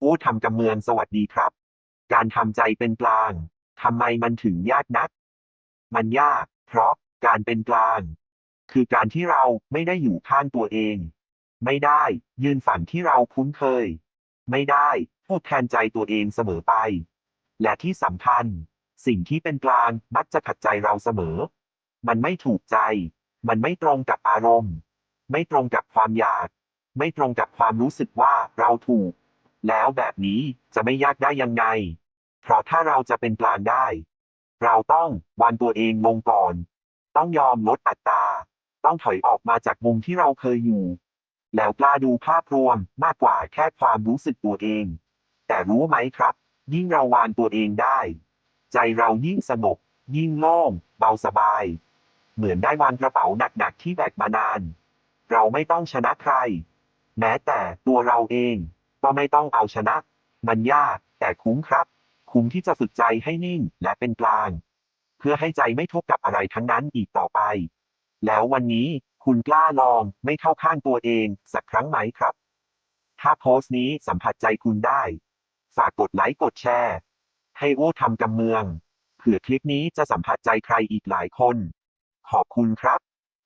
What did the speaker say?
โอ้ทำกำเมืองสวัสดีครับ การทำใจเป็นกลางทำไมมันถึงยากนัก มันยาก เพราะการเป็นกลาง คือการที่เราไม่ได้อยู่ข้างตัวเอง ไม่ได้ ยืนฝันที่เราคุ้นเคย ไม่ได้พูดแทนใจตัวเองเสมอไป และที่สำคัญ สิ่งที่เป็นกลางมักจะขัดใจเราเสมอ มันไม่ถูกใจ มันไม่ตรงกับอารมณ์ ไม่ตรงกับความอยาก ไม่ตรงกับความรู้สึกว่าเราถูก แล้วแบบนี้จะไม่ยากได้ยังไง เพราะถ้าเราจะเป็นกลางได้ เราต้องวางตัวเองลงก่อน ต้องยอมลดอัตราต้องถอยออกมาจากมุมที่เราเคยอยู่ แล้วกล้าดูภาพรวมมากกว่าแค่ความรู้สึกตัวเอง แต่รู้ไหมครับ ยิ่งเราวางตัวเองได้ ใจเรายิ่งสงบยิ่งโล่งเบาสบาย เหมือนได้วางกระเป๋าหนักๆที่แบกมานาน เราไม่ต้องชนะใคร แม้แต่ตัวเราเอง ก็ไม่ต้องเอาชนะ มันยาก แต่คุ้มครับ คุ้มที่จะฝึกใจให้นิ่งและเป็นกลาง เพื่อให้ใจไม่ทุกข์กับอะไรทั้งนั้นอีกต่อไป แล้ววันนี้คุณกล้าลองไม่เข้าข้างตัวเองสักครั้งไหมครับ ถ้าโพสต์นี้สัมผัสใจคุณได้ ฝากกดไลค์กดแชร์ ให้โอ้ทำกำเมืองเผื่อคลิปนี้จะสัมผัสใจใครอีกหลายคน ขอบคุณครับ